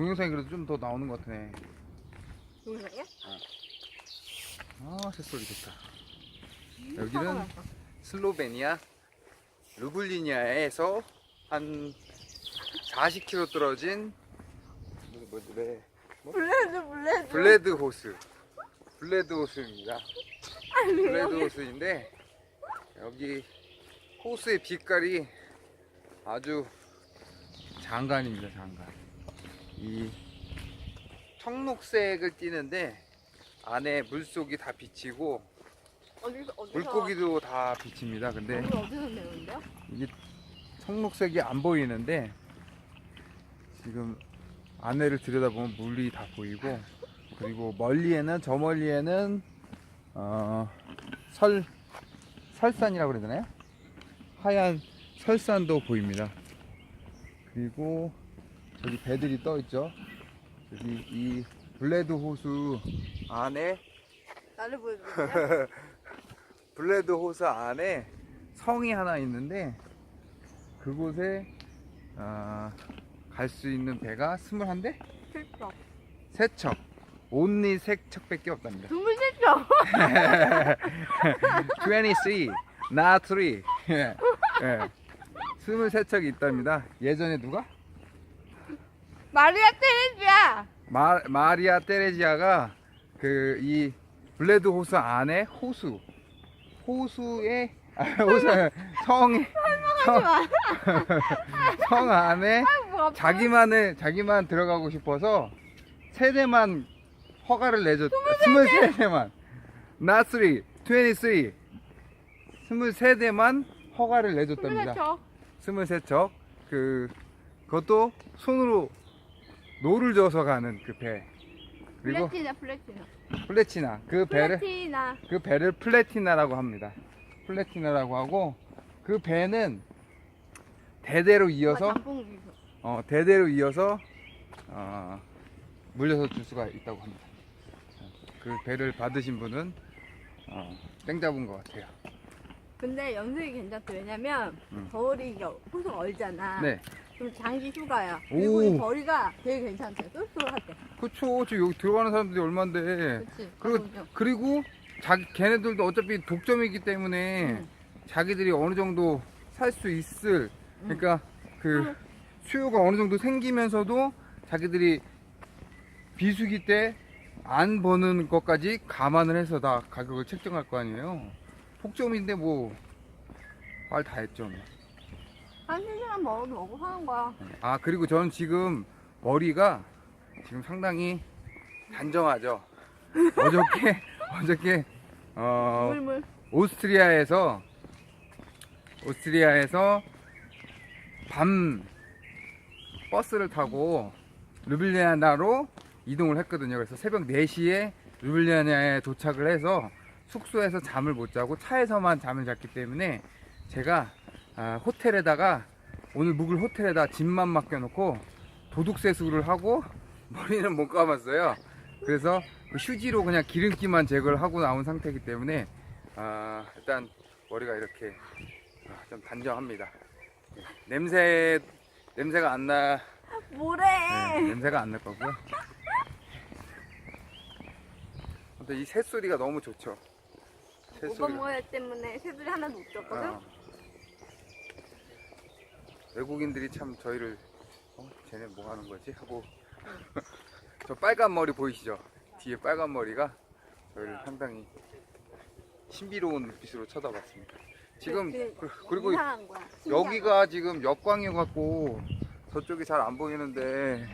동영상이 그래도 좀 더 나오는 것 같네. 동영상이야? 아, 새소리 좋다. 여기는 슬로베니아 루블리니아에서 한 40km 떨어진 뭐. 블레드 블레드. 블레드 호수. 블레드 호수입니다. 블레드 호수인데 여기 호수의 빛깔이 아주 장관입니다. 장관. 이 청록색을 띠는데 안에 물속이 다 비치고 어디서 어디서? 물고기도 다 비칩니다. 근데 여기 어디서 내는데요? 이게 청록색이 안 보이는데 지금 안에를 들여다보면 물이 다 보이고 그리고 멀리에는 저 멀리에는 어, 설 설산이라고 그래야 되나요? 하얀 설산도 보입니다. 그리고 저기 배들이 떠 있죠. 여기 이 블레드 호수 안에 나를 보여주세요. 블레드 호수 안에 성이 하나 있는데 그곳에 아, 갈수 있는 배가 21대? 실적. 세척 온리 세척밖에 없답니다 dum을 실적. 23 not 3 예. 예. 23척이 있답니다 예전에 누가? 마리아 테레지야. 마, 마리아 테레지아가 그 이 블레드 호수 안에 호수 호수에 아, 호수 성에 성, 성 안에 뭐 자기만을 자기만 들어가고 싶어서 세대만 허가를 내줬 23대만. not 3 23 23대만 허가를 내줬답니다. dum을 23척. 그 그것도 손으로 노를 져서 가는 그 배 그리고 플래티나 플래티나. 플래티나 그 배를 플래티나. 그 배를 플래티나라고 합니다 플래티나라고 하고 그 배는 대대로 이어서 기술. 어, 대대로 이어서 어, 물려서 줄 수가 있다고 합니다. 그 배를 받으신 분은 어, 땡 잡은 것 같아요. 근데 연습이 괜찮대. 왜냐면 음. 겨울이 겨- 호수가 얼잖아. 네, 그럼 장기 휴가야. 그리고 이 오. 벌이가 되게 괜찮대. 쏠쏠하대. 그쵸. 지금 여기 들어가는 사람들이 얼만데. 그렇지. 그리고 그리고 자기 걔네들도 어차피 독점이기 때문에 음. 자기들이 어느 정도 살 수 있을 그러니까 그 수요가 어느 정도 생기면서도 자기들이 비수기 때 안 버는 것까지 감안을 해서 다 가격을 책정할 거 아니에요. 폭점인데 뭐 말 다 했죠. 뭐. 한 시간 먹어도 먹고 사는 거야. 아 그리고 저는 지금 머리가 지금 상당히 단정하죠. 어저께 어저께 어 물물. 오스트리아에서 오스트리아에서 밤 버스를 타고 르블리아나로 이동을 했거든요. 그래서 새벽 4시에 르블리아나에 도착을 해서 숙소에서 잠을 못 자고 차에서만 잠을 잤기 때문에 제가 아, 호텔에다가 오늘 묵을 호텔에다 짐만 맡겨놓고 도둑 세수를 하고 머리는 못 감았어요. 그래서 그 휴지로 그냥 기름기만 제거를 하고 나온 상태이기 때문에 아, 일단 머리가 이렇게 아, 좀 단정합니다. 네, 냄새 냄새가 안 나. 뭐래? 네, 냄새가 안 날 거고요. 근데 이 새소리가 너무 좋죠. 오빠 모야 때문에 새들이 하나도 못 줬거든? 어. 외국인들이 참 저희를 어, 쟤네 뭐 하는 거지 하고 저 빨간 머리 보이시죠? 뒤에 빨간 머리가 저희를 상당히 신비로운 눈빛으로 쳐다봤습니다. 지금 그- 그- 그리고 이상한 거야. 신기한 여기가 지금 역광이 갖고 저쪽이 잘 안 보이는데